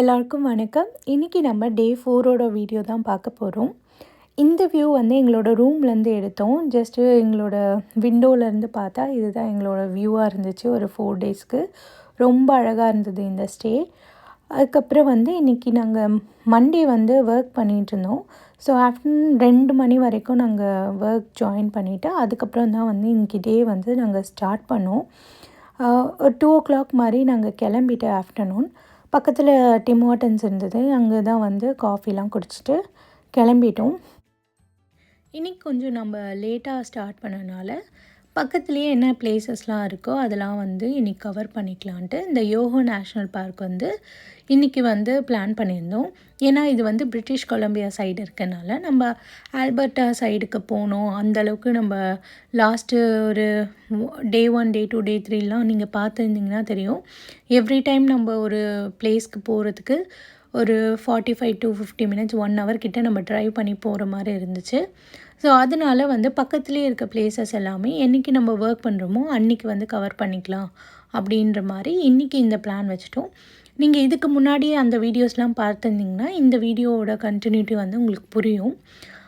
எல்லாருக்கும் வணக்கம். இன்றைக்கி நம்ம டே ஃபோரோட வீடியோ தான் பார்க்க போகிறோம் இந்த வியூ வந்து எங்களோட ரூம்லேருந்து எடுத்தோம். ஜஸ்ட்டு எங்களோட விண்டோலேருந்து பார்த்தா இதுதான் எங்களோட வியூவாக இருந்துச்சு ஒரு ஃபோர் டேஸ்க்கு ரொம்ப அழகாக இருந்தது இந்த ஸ்டே அதுக்கப்புறம் வந்து இன்றைக்கி நாங்கள் மண்டே வந்து ஒர்க் பண்ணிகிட்டு இருந்தோம். ஸோ ஆஃப்டர்நூன் ரெண்டு மணி வரைக்கும் நாங்கள் ஒர்க் ஜாயின் பண்ணிவிட்டு அதுக்கப்புறம் தான் வந்து இன்றைக்கி டே வந்து நாங்கள் ஸ்டார்ட் பண்ணோம். ஒரு டூ ஓ கிளாக் மாதிரி நாங்கள் கிளம்பிட்டு ஆஃப்டர்நூன் பக்கத்தில் டிம் ஹோட்டன்ஸ் இருந்தது. அங்கே தான் வந்து காஃபிலாம் குடிச்சிட்டு கிளம்பிட்டோம். இன்றைக்கி கொஞ்சம் நம்ம லேட்டாக ஸ்டார்ட் பண்ணனால பக்கத்துலேயே என்ன பிளேசஸ்லாம் இருக்கோ அதெல்லாம் வந்து இன்றைக்கி கவர் பண்ணிக்கலான்ட்டு இந்த யோகோ நேஷ்னல் பார்க் வந்து இன்றைக்கி வந்து பிளான் பண்ணியிருந்தோம். ஏன்னா இது வந்து பிரிட்டிஷ் கொலம்பியா சைடு இருக்கனால நம்ம ஆல்பர்ட்டா சைடுக்கு போனோம். அந்தளவுக்கு நம்ம லாஸ்ட்டு ஒரு டே ஒன் டே டூ டே த்ரீலாம் நீங்கள் பார்த்துருந்தீங்கன்னா தெரியும். எவ்ரி டைம் நம்ம ஒரு பிளேஸ்க்கு போகிறதுக்கு ஒரு forty five to fifty minutes one hour கிட்டே நம்ம ட்ரைவ் பண்ணி போகிற மாதிரி இருந்துச்சு. ஸோ அதனால வந்து பக்கத்துலேயே இருக்க பிளேசஸ் எல்லாமே என்றைக்கு நம்ம ஒர்க் பண்ணுறோமோ அன்றைக்கி வந்து கவர் பண்ணிக்கலாம் அப்படின்ற மாதிரி இன்றைக்கி இந்த பிளான் வச்சுட்டோம். நீங்கள் இதுக்கு முன்னாடியே அந்த வீடியோஸ்லாம் பார்த்துருந்தீங்கன்னா இந்த வீடியோவோட கண்டினியூட்டி வந்து உங்களுக்கு புரியும்.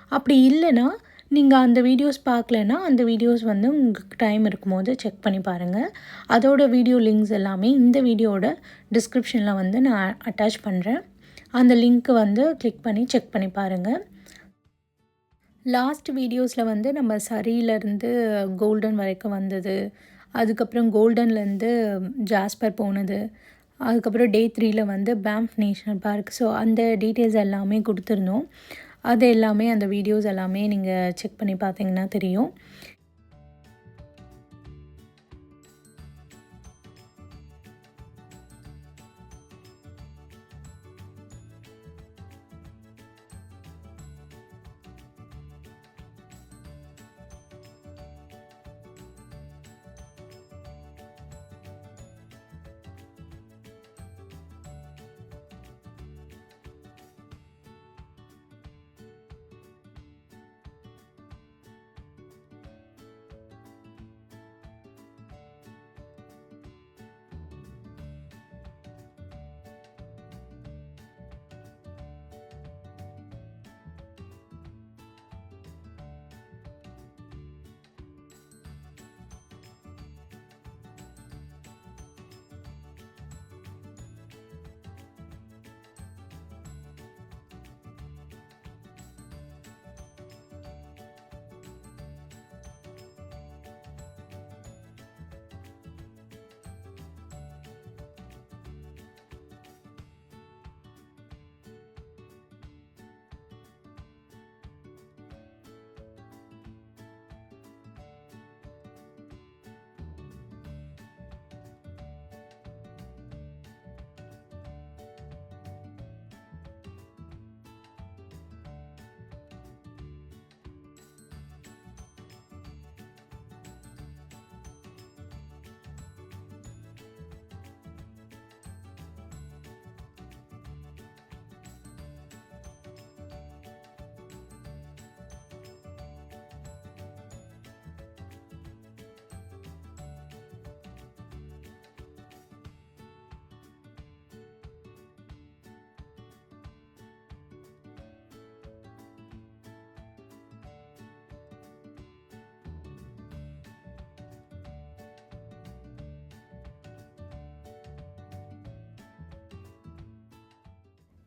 அப்படி இல்லைன்னா நீங்கள் அந்த வீடியோஸ் பார்க்கலன்னா அந்த வீடியோஸ் வந்து உங்களுக்கு டைம் இருக்கும்போது செக் பண்ணி பாருங்கள் அதோட வீடியோ லிங்க்ஸ் எல்லாமே இந்த வீடியோவோட டிஸ்கிரிப்ஷனில் வந்து நான் அட்டாச் பண்ணுறேன் அந்த லிங்க்கு வந்து கிளிக் பண்ணி செக் பண்ணி பாருங்கள் லாஸ்ட் வீடியோஸில் வந்து நம்ம சரியிலேருந்து கோல்டன் வரைக்கும் வந்தது. அதுக்கப்புறம் கோல்டன்லேருந்து ஜாஸ்பர் போனது. அதுக்கப்புறம் டே த்ரீயில் வந்து பேம்ப் நேஷ்னல் பார்க் ஸோ அந்த டீட்டெயில்ஸ் எல்லாமே கொடுத்துருந்தோம். அது எல்லாமே அந்த வீடியோஸ் எல்லாமே நீங்கள் செக் பண்ணி பார்த்தீங்கன்னா தெரியும்.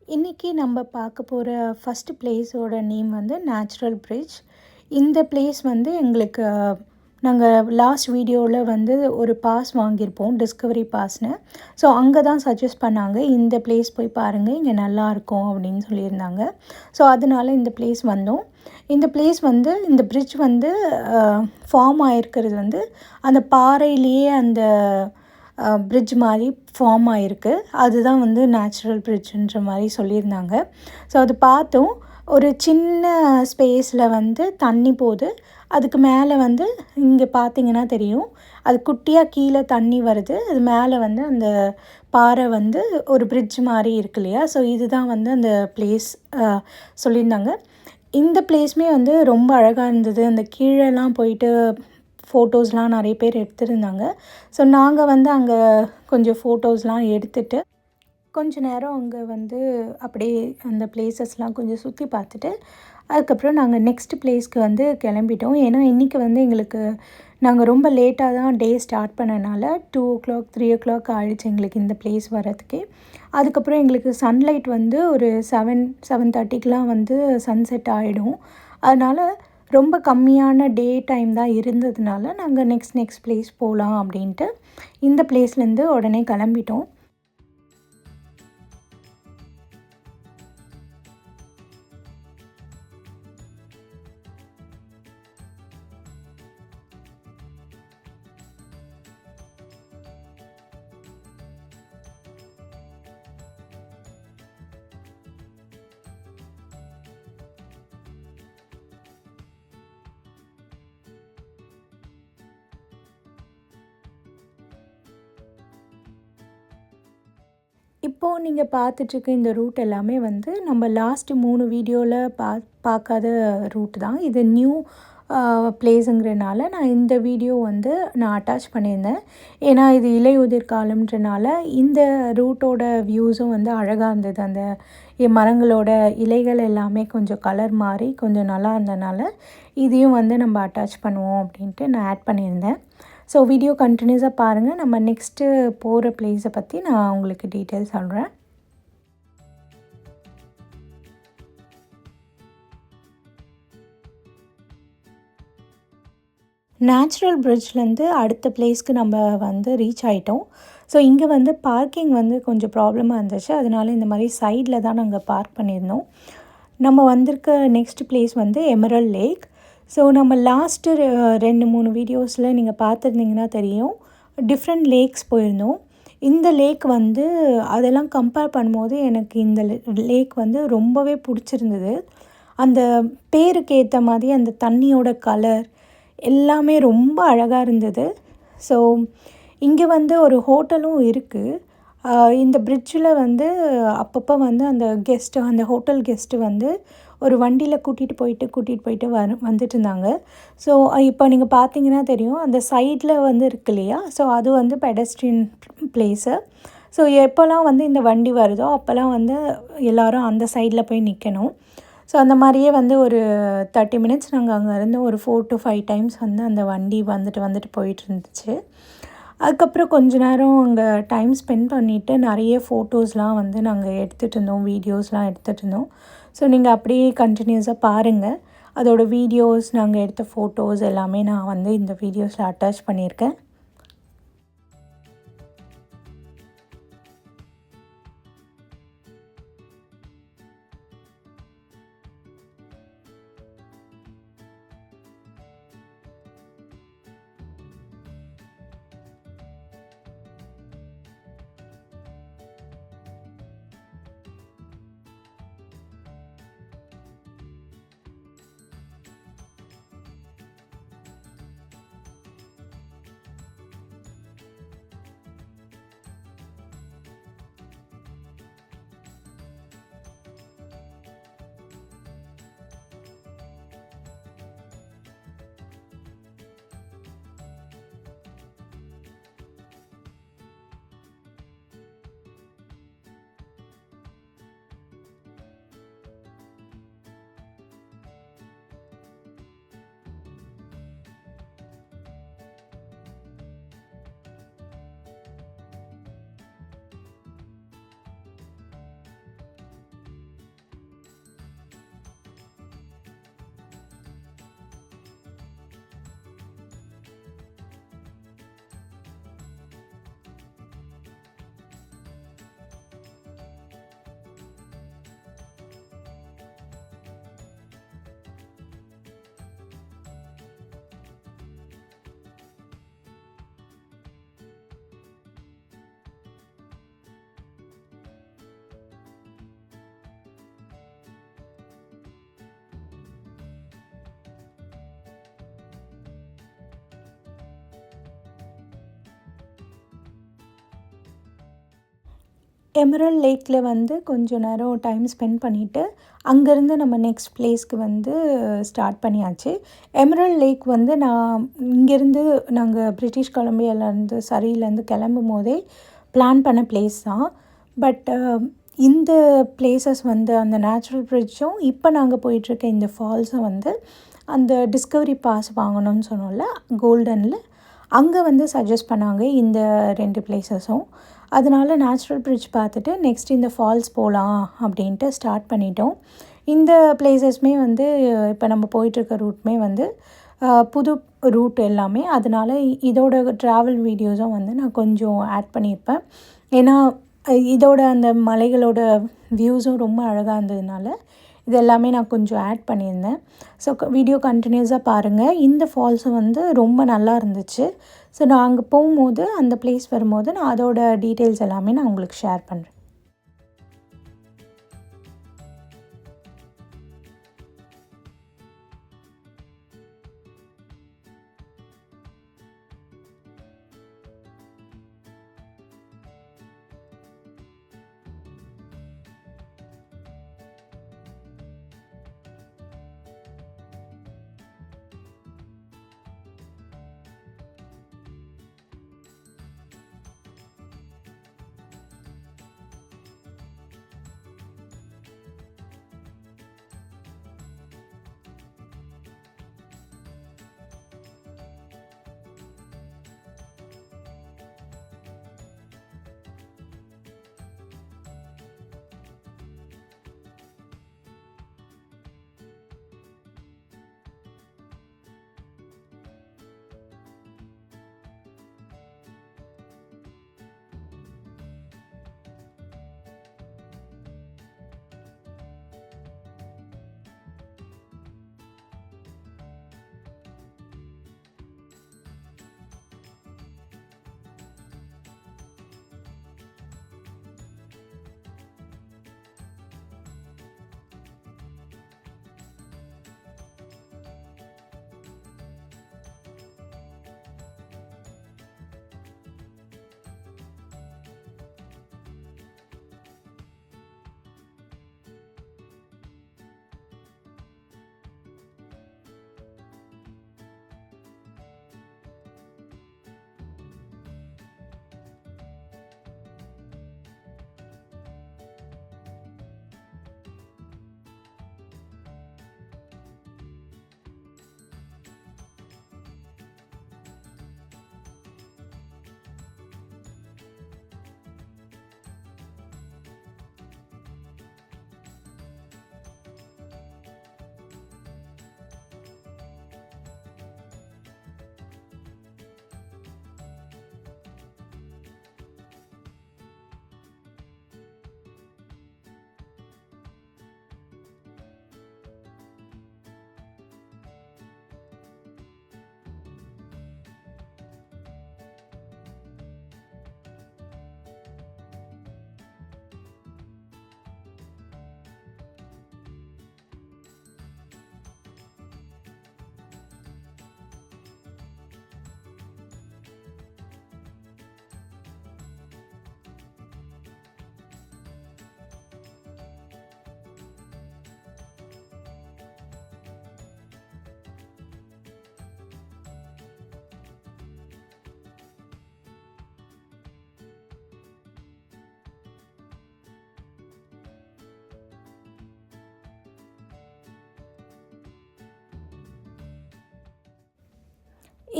இன்றைக்கி நம்ம பார்க்க போகிற ஃபஸ்ட்டு பிளேஸோட நேம் வந்து நேச்சுரல் பிரிட்ஜ் இந்த பிளேஸ் வந்து எங்களுக்கு நாங்கள் லாஸ்ட் வீடியோவில் வந்து ஒரு பாஸ் வாங்கியிருப்போம் டிஸ்கவரி பாஸ்னு ஸோ அங்கே தான் சஜஸ்ட் பண்ணாங்க இந்த பிளேஸ் போய் பாருங்கள் இங்கே நல்லாயிருக்கும் அப்படின்னு சொல்லியிருந்தாங்க. ஸோ அதனால இந்த பிளேஸ் வந்தோம். இந்த பிளேஸ் வந்து இந்த பிரிட்ஜ் வந்து ஃபார்ம் ஆகிருக்கிறது வந்து அந்த பாறையிலேயே அந்த பிரிட்ஜ் மாதிரி ஃபார்ம் ஆகிருக்கு அதுதான் வந்து நேச்சுரல் பிரிட்ஜுன்ற மாதிரி சொல்லியிருந்தாங்க. ஸோ அது பார்த்தோம். ஒரு சின்ன ஸ்பேஸில் வந்து தண்ணி போகுது. அதுக்கு மேலே வந்து இங்கே பார்த்தீங்கன்னா தெரியும். அது குட்டியாக கீழே தண்ணி வருது. அது மேலே வந்து அந்த பாறை வந்து ஒரு பிரிட்ஜ் மாதிரி இருக்கு இல்லையா? ஸோ இதுதான் வந்து அந்த பிளேஸ் சொல்லியிருந்தாங்க. இந்த பிளேஸுமே வந்து ரொம்ப அழகாக இருந்தது. அந்த கீழெல்லாம் போயிட்டு ஃபோட்டோஸ்லாம் நிறைய பேர் எடுத்திருந்தாங்க. ஸோ நாங்கள் வந்து அங்கே கொஞ்சம் ஃபோட்டோஸ்லாம் எடுத்துகிட்டு கொஞ்ச நேரம் அங்கே வந்து அப்படியே அந்த பிளேசஸ்லாம் கொஞ்சம் சுற்றி பார்த்துட்டு அதுக்கப்புறம் நாங்கள் நெக்ஸ்ட் பிளேஸ்க்கு வந்து கிளம்பிட்டோம். ஏன்னா இன்றைக்கி வந்து எங்களுக்கு நாங்கள் ரொம்ப லேட்டாக தான் டே ஸ்டார்ட் பண்ணனால two o'clock three o'clock ஆகிடுச்சு எங்களுக்கு இந்த பிளேஸ் வரதுக்கே அதுக்கப்புறம் எங்களுக்கு சன்லைட் வந்து ஒரு செவன் செவன் தேர்ட்டிக்கெலாம் வந்து சன்செட் ஆகிடும் அதனால் ரொம்ப கம்மியான டே டைம் தான் இருந்ததுனால நாங்கள் நெக்ஸ்ட் நெக்ஸ்ட் பிளேஸ் போகலாம் அப்படின்ட்டு இந்த பிளேஸ்லேருந்து உடனே கிளம்பிட்டோம். இப்போது நீங்கள் பார்த்துட்ருக்க இந்த ரூட் எல்லாமே வந்து நம்ம லாஸ்ட்டு மூணு வீடியோவில் பா பார்க்காத ரூட் தான். இது நியூ பிளேஸுங்கிறனால நான் இந்த வீடியோ வந்து நான் அட்டாச் பண்ணியிருந்தேன். ஏன்னா இது இலையுதிர் காலம்ன்றனால இந்த ரூட்டோட வியூஸும் வந்து அழகாக இருந்தது. அந்த மரங்களோட இலைகள் எல்லாமே கொஞ்சம் கலர் மாறி கொஞ்சம் நல்லா இருந்தனால இதையும் வந்து நம்ம அட்டாச் பண்ணுவோம் அப்படின்ட்டு நான் ஆட் பண்ணியிருந்தேன். ஸோ வீடியோ கண்டினியூஸாக பாருங்கள் நம்ம நெக்ஸ்ட்டு போகிற பிளேஸை பற்றி நான் உங்களுக்கு டீட்டெயில் சொல்கிறேன் நேச்சுரல் பிரிட்ஜ்லேருந்து அடுத்த பிளேஸ்க்கு நம்ம வந்து ரீச் ஆகிட்டோம் ஸோ இங்கே வந்து பார்க்கிங் வந்து கொஞ்சம் ப்ராப்ளமாக இருந்துச்சு. அதனால இந்த மாதிரி சைடில் தான் நாங்கள் பார்க் பண்ணியிருந்தோம். நம்ம வந்திருக்க நெக்ஸ்ட் பிளேஸ் வந்து எமரல் லேக் ஸோ நம்ம லாஸ்ட்டு ரெண்டு மூணு வீடியோஸில் நீங்கள் பார்த்துருந்தீங்கன்னா தெரியும். டிஃப்ரெண்ட் லேக்ஸ் போயிருந்தோம். இந்த லேக் வந்து அதெல்லாம் கம்பேர் பண்ணும்போது எனக்கு இந்த லேக் வந்து ரொம்பவே பிடிச்சிருந்தது. அந்த பேருக்கு ஏற்ற மாதிரி அந்த தண்ணியோட கலர் எல்லாமே ரொம்ப அழகாக இருந்தது. ஸோ இங்கே வந்து ஒரு ஹோட்டலும் இருக்குது இந்த பிரிட்ஜில் வந்து அப்பப்போ வந்து அந்த கெஸ்ட்டு அந்த ஹோட்டல் கெஸ்ட்டு வந்து ஒரு வண்டியில் கூட்டிகிட்டு போயிட்டு கூட்டிகிட்டு போயிட்டு வர வந்துட்டு இருந்தாங்க ஸோ இப்போ நீங்கள் பார்த்தீங்கன்னா தெரியும் அந்த சைடில் வந்து இருக்கு இல்லையா? ஸோ அது வந்து பெடஸ்ட்ரியன் பிளேஸு ஸோ எப்போல்லாம் வந்து இந்த வண்டி வருதோ அப்போல்லாம் வந்து எல்லோரும் அந்த சைடில் போய் நிற்கணும் ஸோ அந்த மாதிரியே வந்து ஒரு தேர்ட்டி மினிட்ஸ் நாங்கள் அங்கேருந்து ஒரு ஃபோர் டு ஃபைவ் டைம்ஸ் வந்து அந்த வண்டி வந்துட்டு வந்துட்டு போயிட்டு இருந்துச்சு அதுக்கப்புறம் கொஞ்ச நேரம் அங்கே டைம் ஸ்பெண்ட் பண்ணிவிட்டு நிறைய ஃபோட்டோஸ்லாம் வந்து நாங்கள் எடுத்துகிட்டு இருந்தோம் வீடியோஸ்லாம் எடுத்துகிட்டு இருந்தோம் ஸோ நீங்கள் அப்படியே கண்டினியூஸாக பாருங்கள் அதோடய வீடியோஸ் நாங்கள் எடுத்த ஃபோட்டோஸ் எல்லாமே நான் வந்து இந்த வீடியோஸில் அட்டாச் பண்ணியிருக்கேன். எமரல் லேக்கில் வந்து கொஞ்சம் நேரம் டைம் ஸ்பெண்ட் பண்ணிவிட்டு அங்கேருந்து நம்ம நெக்ஸ்ட் பிளேஸ்க்கு வந்து ஸ்டார்ட் பண்ணியாச்சு. எமரல் லேக் வந்து நான் இங்கேருந்து நாங்கள் பிரிட்டிஷ் கொலம்பியாவிலேருந்து சரியிலேருந்து கிளம்பும் போதே பிளான் பண்ண பிளேஸ் தான். பட் um, இந்த பிளேசஸ் வந்து அந்த நேச்சுரல் பிரிட்ஜும் இப்போ நாங்கள் போயிட்டுருக்க இந்த ஃபால்ஸும் வந்து அந்த டிஸ்கவரி பாஸ் வாங்கணும்னு சொன்னோம்ல கோல்டனில் அங்கே வந்து சஜஸ்ட் பண்ணாங்க இந்த ரெண்டு பிளேசஸும் அதனால நேச்சுரல் பிரிட்ஜ் பார்த்துட்டு நெக்ஸ்ட் இந்த ஃபால்ஸ் போகலாம் அப்படின்ட்டு ஸ்டார்ட் பண்ணிட்டோம். இந்த பிளேசஸ்மே வந்து இப்போ நம்ம போயிட்டுருக்க ரூட்மே வந்து புது ரூட் எல்லாமே. அதனால் இதோட ட்ராவல் வீடியோஸும் வந்து நான் கொஞ்சம் ஆட் பண்ணியிருப்பேன். ஏன்னா இதோட அந்த மலைகளோட வியூஸும் ரொம்ப அழகாக இருந்ததுனால இது எல்லாமே நான் கொஞ்சம் ஆட் பண்ணியிருந்தேன். ஸோ வீடியோ கண்டினியூஸாக பாருங்கள் இந்த ஃபால்ஸும் வந்து ரொம்ப நல்லா இருந்துச்சு. ஸோ நான் அங்கே போகும்போது அந்த பிளேஸ் வரும்போது நான் அதோட டீட்டெயில்ஸ் எல்லாமே நான் உங்களுக்கு ஷேர் பண்ணுறேன்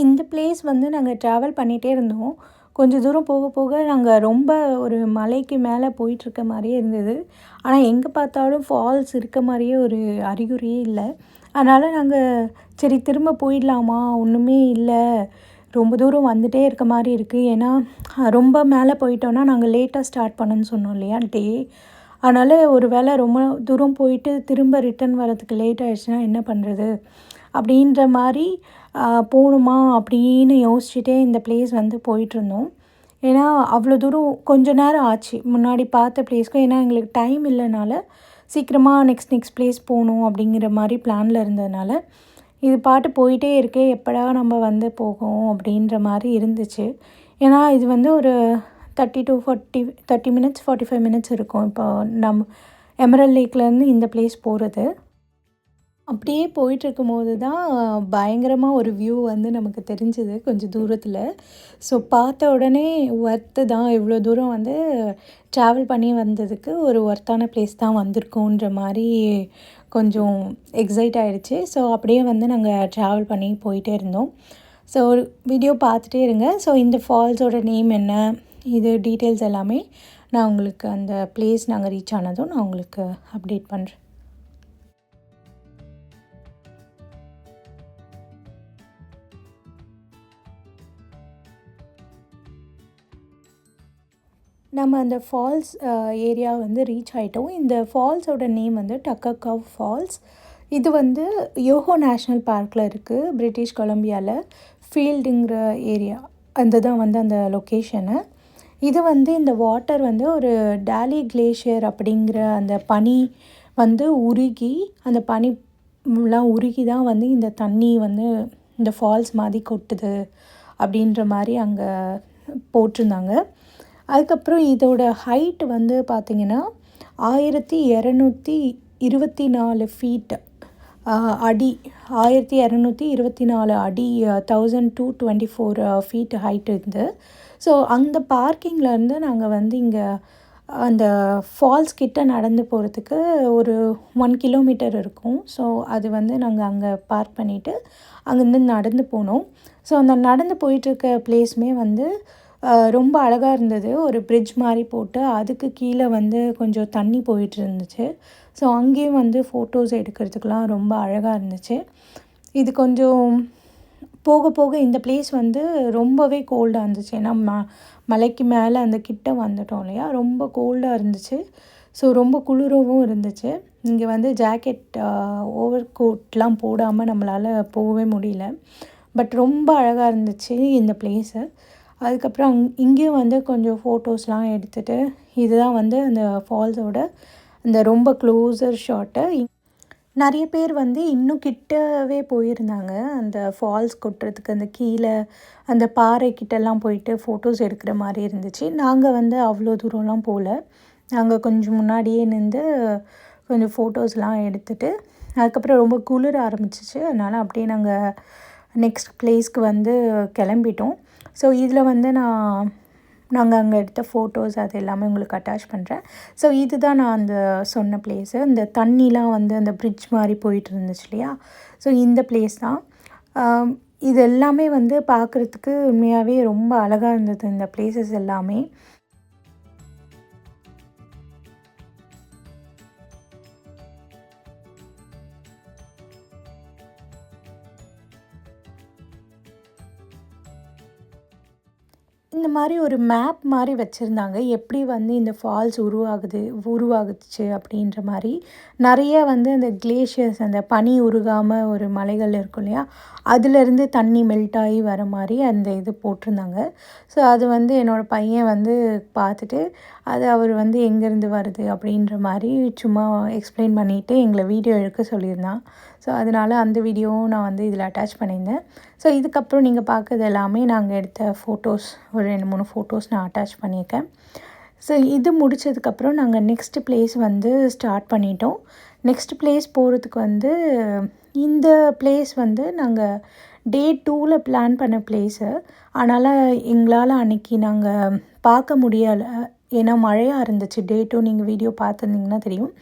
இந்த பிளேஸ் வந்து நாங்கள் ட்ராவல் பண்ணிகிட்டே இருந்தோம். கொஞ்சம் தூரம் போக போக நாங்கள் ரொம்ப ஒரு மலைக்கு மேலே போயிட்டுருக்க மாதிரியே இருந்தது. ஆனால் எங்கே பார்த்தாலும் ஃபால்ஸ் இருக்க மாதிரியே ஒரு அறிகுறியே இல்லை. அதனால் நாங்கள் சரி திரும்ப போயிடலாமா? ஒன்றுமே இல்லை. ரொம்ப தூரம் வந்துகிட்டே இருக்க மாதிரி இருக்குது ஏன்னா ரொம்ப மேலே போயிட்டோன்னா நாங்கள் லேட்டாக ஸ்டார்ட் பண்ணோன்னு சொன்னோம் இல்லையா டே அதனால் ஒரு வேளை ரொம்ப தூரம் போயிட்டு திரும்ப ரிட்டர்ன் வரதுக்கு லேட் ஆகிடுச்சுன்னா என்ன பண்ணுறது அப்படின்ற மாதிரி போகணுமா அப்படின்னு யோசிச்சுட்டே இந்த பிளேஸ் வந்து போயிட்டுருந்தோம். ஏன்னா அவ்வளோ தூரம் கொஞ்ச நேரம் ஆச்சு. முன்னாடி பார்த்த பிளேஸ்க்கும் ஏன்னா எங்களுக்கு டைம் இல்லைனால சீக்கிரமாக நெக்ஸ்ட் நெக்ஸ்ட் பிளேஸ் போகணும் அப்படிங்கிற மாதிரி பிளானில் இருந்ததுனால இது பாட்டு போயிட்டே இருக்கே எப்படா நம்ம வந்து போகும் அப்படின்ற மாதிரி இருந்துச்சு. ஏன்னா இது வந்து ஒரு thirty to forty thirty minutes forty five minutes இருக்கும். இப்போ நம்ம எமரல் லேக்லேருந்து இந்த பிளேஸ் போகிறது அப்படியே போயிட்டுருக்கும்போது தான் பயங்கரமாக ஒரு வியூ வந்து நமக்கு தெரிஞ்சுது கொஞ்சம் தூரத்தில். ஸோ பார்த்த உடனே ஒர்த்து தான். இவ்வளோ தூரம் வந்து ட்ராவல் பண்ணி வந்ததுக்கு ஒரு ஒர்த்தான பிளேஸ் தான் வந்திருக்கோன்ற மாதிரி கொஞ்சம் எக்ஸைட் ஆகிடுச்சு ஸோ அப்படியே வந்து நாங்கள் ட்ராவல் பண்ணி போயிட்டே இருந்தோம். ஸோ வீடியோ பார்த்துட்டே இருங்க. ஸோ இந்த ஃபால்ஸோட நேம் என்ன? இது டீட்டெயில்ஸ் எல்லாமே நான் உங்களுக்கு அந்த பிளேஸ் நாங்கள் ரீச் ஆனதும் நான் உங்களுக்கு அப்டேட் பண்ணுறேன் நம்ம அந்த ஃபால்ஸ் ஏரியா வந்து ரீச் ஆகிட்டோம் இந்த ஃபால்ஸோட நேம் வந்து டக்கக்காவ் ஃபால்ஸ் இது வந்து யோகோ நேஷ்னல் பார்க்கில் இருக்குது பிரிட்டிஷ் கொலம்பியாவில் ஃபீல்டுங்கிற ஏரியா அந்த தான் வந்து அந்த லொக்கேஷனு இது வந்து இந்த வாட்டர் வந்து ஒரு டேலி கிளேஷியர் அப்படிங்கிற அந்த பனி வந்து உருகி அந்த பனிலாம் உருகி தான் வந்து இந்த தண்ணி வந்து இந்த ஃபால்ஸ் மாதிரி கொட்டுது அப்படின்ற மாதிரி அங்கே போட்டிருந்தாங்க. அதுக்கப்புறம் இதோட ஹைட் வந்து பார்த்திங்கன்னா ஆயிரத்தி இரநூத்தி இருபத்தி நாலு ஃபீட் அடி. ஆயிரத்தி இரநூத்தி இருபத்தி நாலு அடி thousand two twenty four feet height இருந்து. ஸோ அந்த பார்க்கிங்லேருந்து நாங்கள் வந்து இங்கே அந்த ஃபால்ஸ் கிட்ட நடந்து போகிறதுக்கு ஒரு ஒன் கிலோமீட்டர் இருக்கும். ஸோ அது வந்து நாங்கள் அங்கே பார்க் பண்ணிவிட்டு அங்கேருந்து நடந்து போனோம். ஸோ அந்த நடந்து போயிட்டுருக்க பிளேஸுமே வந்து ரொம்ப அழகாக இருந்தது. ஒரு பிரிட்ஜ் மாதிரி போட்டு அதுக்கு கீழே வந்து கொஞ்சம் தண்ணி போயிட்டு இருந்துச்சு. ஸோ அங்கேயும் வந்து ஃபோட்டோஸ் எடுக்கிறதுக்கெலாம் ரொம்ப அழகாக இருந்துச்சு. இது கொஞ்சம் போக போக இந்த பிளேஸ் வந்து ரொம்பவே கோல்டாக இருந்துச்சு. ஏன்னா ம மலைக்கு மேலே அந்த கிட்ட வந்துட்டோம் இல்லையா? ரொம்ப கோல்டாக இருந்துச்சு. ஸோ ரொம்ப குளிரவும் இருந்துச்சு. இங்கே வந்து ஜாக்கெட் ஓவர் கோட்லாம் போடாமல் நம்மளால் போகவே முடியல. பட் ரொம்ப அழகாக இருந்துச்சு இந்த பிளேஸு அதுக்கப்புறம் அங் இங்கேயும் வந்து கொஞ்சம் ஃபோட்டோஸ்லாம் எடுத்துகிட்டு இதுதான் வந்து அந்த ஃபால்ஸோட அந்த ரொம்ப க்ளோஸர் ஷாட்டு நிறைய பேர் வந்து இன்னும் கிட்டவே போயிருந்தாங்க. அந்த ஃபால்ஸ் கொட்டுறதுக்கு அந்த கீழே அந்த பாறை கிட்டெல்லாம் போயிட்டு ஃபோட்டோஸ் எடுக்கிற மாதிரி இருந்துச்சு. நாங்கள் வந்து அவ்வளோ தூரம்லாம் போகல நாங்கள் கொஞ்சம் முன்னாடியே நின்று கொஞ்சம் ஃபோட்டோஸ்லாம் எடுத்துகிட்டு அதுக்கப்புறம் ரொம்ப குளிர ஆரம்பிச்சிச்சு. அதனால் அப்படியே நாங்கள் நெக்ஸ்ட் பிளேஸ்க்கு வந்து கிளம்பிட்டோம். ஸோ இதில் வந்து நான் நாங்கள் அங்கே எடுத்த ஃபோட்டோஸ் அது எல்லாமே உங்களுக்கு அட்டாச் பண்ணுறேன் ஸோ இதுதான் நான் அந்த சொன்ன பிளேஸு இந்த தண்ணிலாம் வந்து அந்த பிரிட்ஜ் மாதிரி போயிட்டு இருந்துச்சு இல்லையா? ஸோ இந்த பிளேஸ் தான். இது எல்லாமே வந்து பார்க்குறதுக்கு உண்மையாகவே ரொம்ப அழகாக இருந்தது இந்த பிளேசஸ் எல்லாமே. இந்த மாதிரி ஒரு மேப் மாதிரி வச்சுருந்தாங்க. எப்படி வந்து இந்த ஃபால்ஸ் உருவாகுது உருவாகுச்சு அப்படின்ற மாதிரி. நிறைய வந்து அந்த கிளேஷியர்ஸ் அந்த பனி உருகாமல் ஒரு மலைகள் இருக்கும் இல்லையா? அதுலேருந்து தண்ணி மெல்ட் ஆகி வர மாதிரி அந்த இது போட்டிருந்தாங்க. ஸோ அது வந்து என்னோடய பையன் வந்து பார்த்துட்டு அது அவர் வந்து எங்கேருந்து வருது அப்படின்ற மாதிரி சும்மா எக்ஸ்பிளைன் பண்ணிவிட்டு எங்களை வீடியோ எடுக்க சொல்லியிருந்தான். ஸோ அதனால் அந்த வீடியோவும் நான் வந்து இதில் அட்டாச் பண்ணியிருந்தேன். ஸோ இதுக்கப்புறம் நீங்கள் பார்க்குறது எல்லாமே நாங்கள் எடுத்த ஃபோட்டோஸ் ஒரு ரெண்டு மூணு ஃபோட்டோஸ் நான் அட்டாச் பண்ணியிருக்கேன். ஸோ இது முடித்ததுக்கப்புறம் நாங்கள் நெக்ஸ்ட்டு பிளேஸ் வந்து ஸ்டார்ட் பண்ணிட்டோம். நெக்ஸ்ட் பிளேஸ் போகிறதுக்கு வந்து இந்த பிளேஸ் வந்து நாங்கள் டே டூவில் பிளான் பண்ண பிளேஸு அதனால் எங்களால் அன்றைக்கி நாங்கள் பார்க்க முடியலை. ஏன்னா மழையாக இருந்துச்சு. டே டூ நீங்கள் வீடியோ பார்த்துருந்தீங்கன்னா தெரியும்.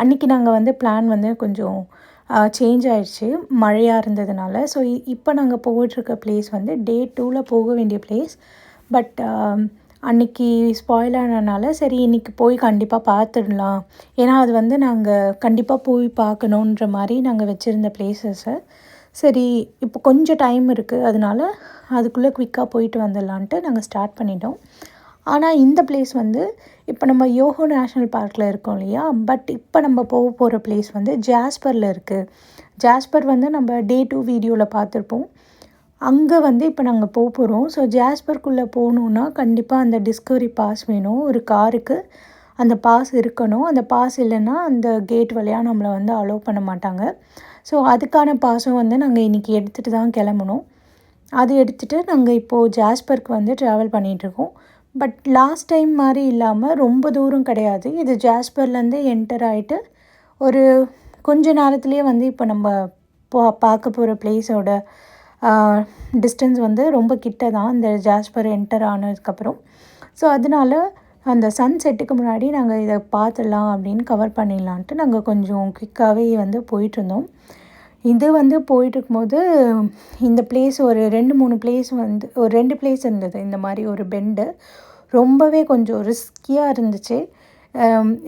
அன்றைக்கி நாங்கள் வந்து பிளான் வந்து கொஞ்சம் சேஞ்ச் ஆகிடுச்சு மழையாக இருந்ததுனால. ஸோ இப்போ நாங்கள் போயிட்டுருக்க பிளேஸ் வந்து டே டூவில் போக வேண்டிய பிளேஸ் பட் அன்றைக்கி ஸ்பாயில் ஆனதுனால சரி இன்றைக்கி போய் கண்டிப்பாக பார்த்துடலாம். ஏன்னா அது வந்து நாங்கள் கண்டிப்பாக போய் பார்க்கணுன்ற மாதிரி நாங்கள் வச்சுருந்த பிளேசஸை சரி இப்போ கொஞ்சம் டைம் இருக்குது அதனால அதுக்குள்ளே குயிக்காக போயிட்டு வந்துடலான்ட்டு நாங்கள் ஸ்டார்ட் பண்ணிட்டோம். ஆனால் இந்த பிளேஸ் வந்து இப்போ நம்ம யோகோ நேஷ்னல் பார்க்கில் இருக்கோம் இல்லையா? பட் இப்போ நம்ம போக போகிற பிளேஸ் வந்து ஜாஸ்பரில் இருக்குது ஜாஸ்பர் வந்து நம்ம டே டூ வீடியோவில் பார்த்துருப்போம். அங்கே வந்து இப்போ நாங்கள் போக போகிறோம் ஸோ ஜாஸ்பர்க்குள்ளே போகணுன்னா கண்டிப்பாக அந்த டிஸ்கவரி பாஸ் வேணும். ஒரு காருக்கு அந்த பாஸ் இருக்கணும். அந்த பாஸ் இல்லைன்னா அந்த கேட் வழியாக நம்மளை வந்து அலோவ் பண்ண மாட்டாங்க. ஸோ அதுக்கான பாஸும் வந்து நாங்கள் இன்றைக்கி எடுத்துகிட்டு தான் கிளம்பணும். அது எடுத்துகிட்டு நாங்கள் இப்போது ஜாஸ்பர்க்கு வந்து ட்ராவல் பண்ணிகிட்ருக்கோம் பட் லாஸ்ட் டைம் மாதிரி இல்லாமல் ரொம்ப தூரம் கிடையாது. இது ஜாஸ்பர்லேருந்து என்டர் ஆகிட்டு ஒரு கொஞ்ச நேரத்துலேயே வந்து இப்போ நம்ம பா பார்க்க போகிற பிளேஸோட டிஸ்டன்ஸ் வந்து ரொம்ப கிட்ட தான் இந்த ஜாஸ்பர் என்டர் ஆனதுக்கப்புறம். ஸோ அதனால அந்த சன் செட்டுக்கு முன்னாடி நாங்கள் இதை பார்த்துடலாம் அப்படின்னு கவர் பண்ணிடலான்ட்டு நாங்கள் கொஞ்சம் குயிக்காகவே வந்து போயிட்டுருந்தோம். இது வந்து போயிட்டுருக்கும்போது இந்த பிளேஸ் ஒரு ரெண்டு மூணு பிளேஸ் வந்து ஒரு ரெண்டு பிளேஸ் இருந்தது. இந்த மாதிரி ஒரு பெண்டு ரொம்பவே கொஞ்சம் ரிஸ்கியாக இருந்துச்சு.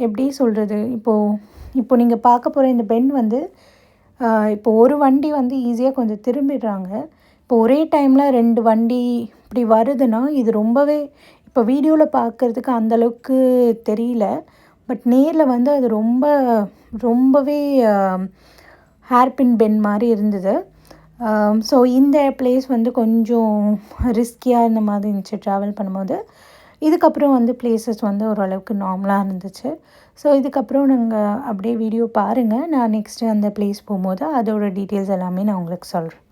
எப்படி சொல்கிறது இப்போது இப்போ நீங்கள் பார்க்க போகிற இந்த பென் வந்து இப்போ ஒரு வண்டி வந்து ஈஸியாக கொஞ்சம் திரும்பிடுறாங்க. இப்போ ஒரே டைமில் ரெண்டு வண்டி இப்படி வருதுன்னா இது ரொம்பவே இப்போ வீடியோவில் பார்க்குறதுக்கு அந்தளவுக்கு தெரியல. பட் நேரில் வந்து அது ரொம்ப ரொம்பவே ஹேர்பின் பென் மாதிரி இருந்தது. ஸோ இந்த பிளேஸ் வந்து கொஞ்சம் ரிஸ்கியாக இருந்த மாதிரி இருந்துச்சு ட்ராவல் பண்ணும்போது. இதுக்கப்புறம் வந்து பிளேசஸ் வந்து ஓரளவுக்கு நார்மலாக இருந்துச்சு. ஸோ இதுக்கப்புறம் நாங்கள் அப்படியே வீடியோ பாருங்கள் நான் நெக்ஸ்ட்டு அந்த பிளேஸ் போகும்போது அதோடய டீட்டெயில்ஸ் எல்லாமே நான் உங்களுக்கு சொல்கிறேன்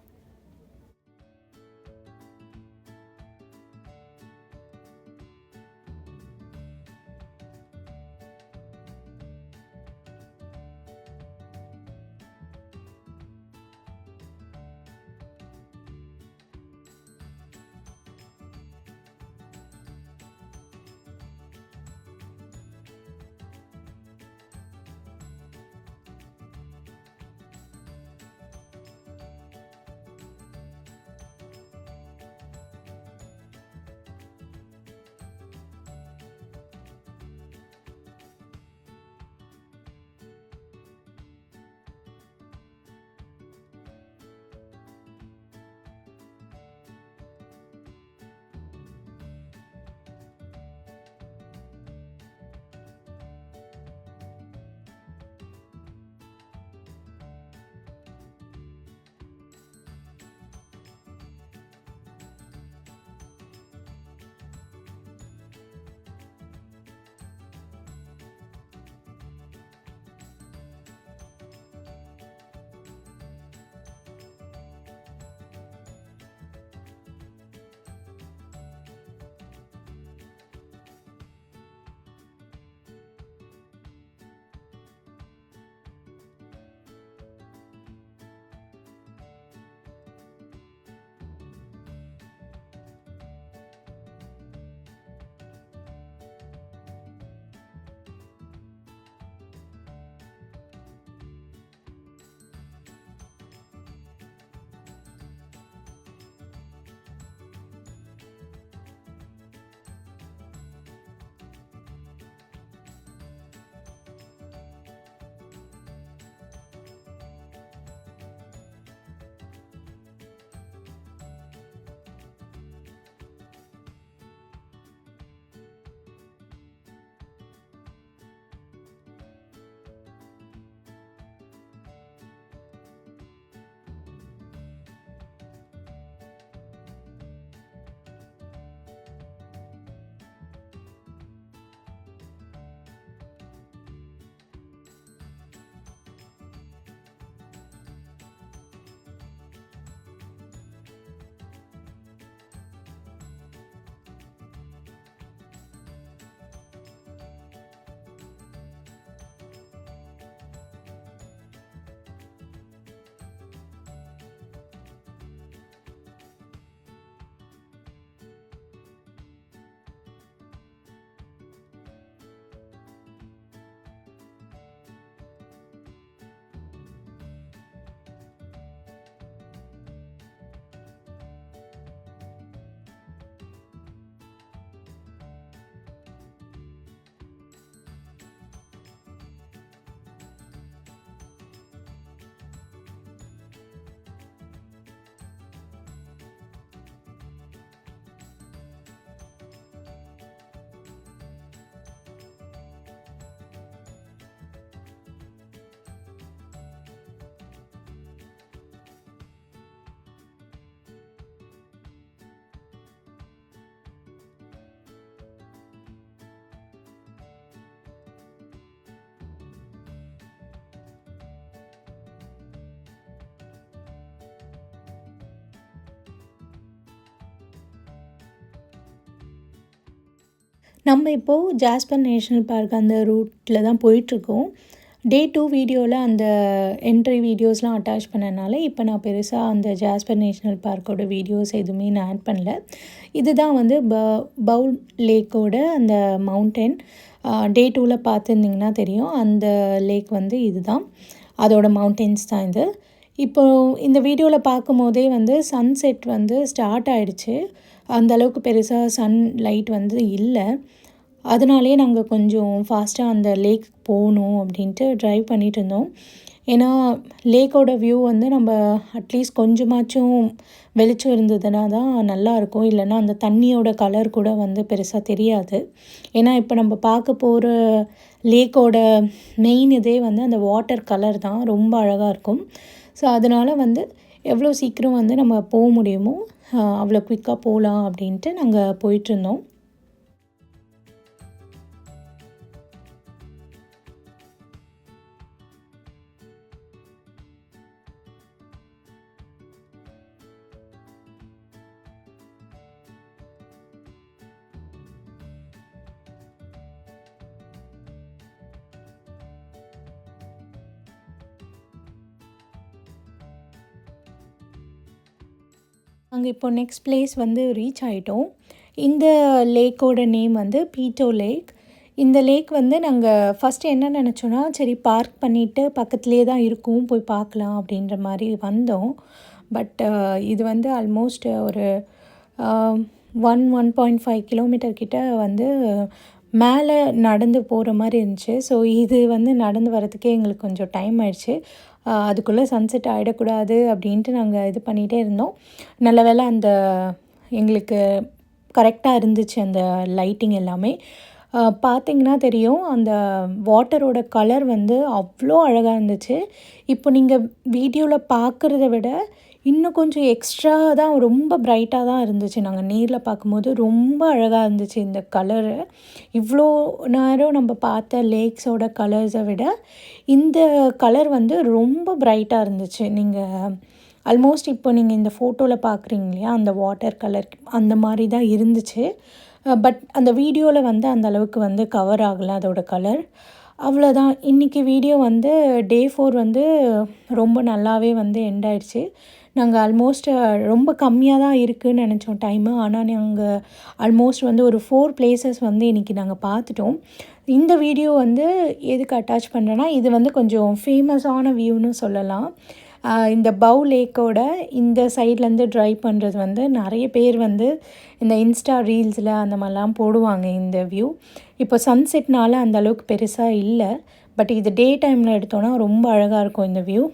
நம்ம இப்போது ஜாஸ்பர் நேஷ்னல் பார்க் அந்த ரூட்டில் தான் போயிட்டுருக்கோம். டே டூ வீடியோவில் அந்த என்ட்ரி வீடியோஸ்லாம் அட்டாச் பண்ணனால இப்போ நான் பெருசாக அந்த ஜாஸ்பர் நேஷ்னல் பார்க்கோட வீடியோஸ் எதுவுமே நான் ஆட் பண்ணல. இதுதான் வந்து ப பவுல் லேக்கோட அந்த மவுண்டன் டே டூவில் பார்த்துருந்திங்கன்னா தெரியும். அந்த லேக் வந்து இதுதான். அதோட மவுண்டன்ஸ் தான் இது. இப்போது இந்த வீடியோவில் பார்க்கும்போதே வந்து சன்செட் வந்து ஸ்டார்ட் ஆகிடுச்சு அந்தளவுக்கு பெருசாக சன் லைட் வந்து இல்லை. அதனாலே நாங்கள் கொஞ்சம் ஃபாஸ்ட்டாக அந்த லேக் போகணும் அப்படின்ட்டு ட்ரைவ் பண்ணிகிட்டு இருந்தோம். ஏன்னா லேக்கோட வியூ வந்து நம்ம அட்லீஸ்ட் கொஞ்சமாச்சும் வெளிச்சம் இருந்ததுன்னா தான் நல்லாயிருக்கும் இல்லைன்னா அந்த தண்ணியோட கலர் கூட வந்து பெருசாக தெரியாது. ஏன்னா இப்போ நம்ம பார்க்க போகிற லேக்கோட மெயின் இதே வந்து அந்த வாட்டர் கலர் தான். ரொம்ப அழகாக இருக்கும். ஸோ அதனால் வந்து எவ்வளோ சீக்கிரம் வந்து நம்ம போக முடியுமோ அவ்வளோ குயிக்காக போகலாம் அப்படின்ட்டு நாங்கள் போயிட்டுருந்தோம் நாங்கள் இப்போ நெக்ஸ்ட் பிளேஸ் வந்து ரீச் ஆகிட்டோம் இந்த லேக்கோட நேம் வந்து பீட்டோ லேக் இந்த லேக் வந்து நாங்கள் ஃபஸ்ட்டு என்ன நினச்சோன்னா சரி பார்க் பண்ணிவிட்டு பக்கத்துலேயே தான் இருக்கும் போய் பார்க்கலாம் அப்படின்ற மாதிரி வந்தோம். பட் இது வந்து ஆல்மோஸ்ட் ஒரு one one point five kilometre கிட்ட வந்து மேலே நடந்து போகிற மாதிரி இருந்துச்சு. ஸோ இது வந்து நடந்து வரதுக்கே எங்களுக்கு கொஞ்சம் டைம் ஆயிடுச்சு. அதுக்குள்ளே சன்செட் ஆகிடக்கூடாது அப்படின்ட்டு நாங்கள் இது பண்ணிகிட்டே இருந்தோம். நல்ல வேலை அந்த எங்களுக்கு கரெக்டாக இருந்துச்சு அந்த லைட்டிங் எல்லாமே. பார்த்திங்கன்னா தெரியும் அந்த வாட்டரோட கலர் வந்து அவ்வளோ அழகாக இருந்துச்சு. இப்போ நீங்கள் வீடியோவில் பார்க்குறத விட இன்னும் கொஞ்சம் எக்ஸ்ட்ரா தான் ரொம்ப ப்ரைட்டாக தான் இருந்துச்சு. நாங்கள் நேரில் பார்க்கும்போது ரொம்ப அழகாக இருந்துச்சு இந்த கலரு இவ்வளோ நேரம் நம்ம பார்த்த லேக்ஸோட கலர்ஸை விட இந்த கலர் வந்து ரொம்ப ப்ரைட்டாக இருந்துச்சு. நீங்கள் ஆல்மோஸ்ட் இப்போ நீங்கள் இந்த ஃபோட்டோவில் பார்க்குறீங்க இல்லையா அந்த வாட்டர் கலர் அந்த மாதிரி தான் இருந்துச்சு. பட் அந்த வீடியோவில் வந்து அந்த அளவுக்கு வந்து கவர் ஆகலை அதோட கலர் அவ்வளோதான் இன்றைக்கி வீடியோ வந்து டே ஃபோர் வந்து ரொம்ப நல்லாவே வந்து எண்ட் ஆயிடுச்சு. நாங்கள் ஆல்மோஸ்ட் ரொம்ப கம்மியாக தான் இருக்குதுன்னு நினச்சோம் டைமு ஆனால் நாங்கள் ஆல்மோஸ்ட் வந்து ஒரு ஃபோர் பிளேசஸ் வந்து இன்றைக்கி நாங்கள் பார்த்துட்டோம். இந்த வீடியோ வந்து எதுக்கு அட்டாச் பண்ணுறேன்னா இது வந்து கொஞ்சம் ஃபேமஸான வியூன்னு சொல்லலாம். இந்த பவு லேக்கோட இந்த சைட்லேருந்து ட்ரைவ் பண்ணுறது வந்து நிறைய பேர் வந்து இந்த இன்ஸ்டா ரீல்ஸில் அந்த மாதிரிலாம் போடுவாங்க இந்த வியூ இப்போ சன்செட்னால அந்த அளவுக்கு பெருசாக இல்லை. பட் இது டே டைமில் எடுத்தோன்னா ரொம்ப அழகாக இருக்கும் இந்த வியூ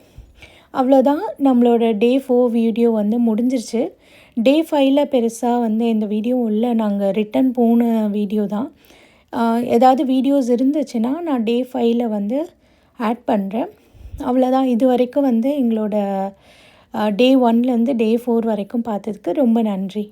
அவ்வளோதான். நம்மளோட டே ஃபோர் வீடியோ வந்து முடிஞ்சிருச்சு. டே ஃபைவ்ல பெருசாக வந்து இந்த வீடியோ இல்லை. நாங்கள் ரிட்டன் போன வீடியோ தான். ஏதாவது வீடியோஸ் இருந்துச்சுன்னா நான் டே ஃபைவ்ல வந்து ஆட் பண்ணுறேன் அவ்வளோதான். இது வரைக்கும் வந்து எங்களோட டே ஒன்லேருந்து டே ஃபோர் வரைக்கும் பார்த்ததுக்கு ரொம்ப நன்றி.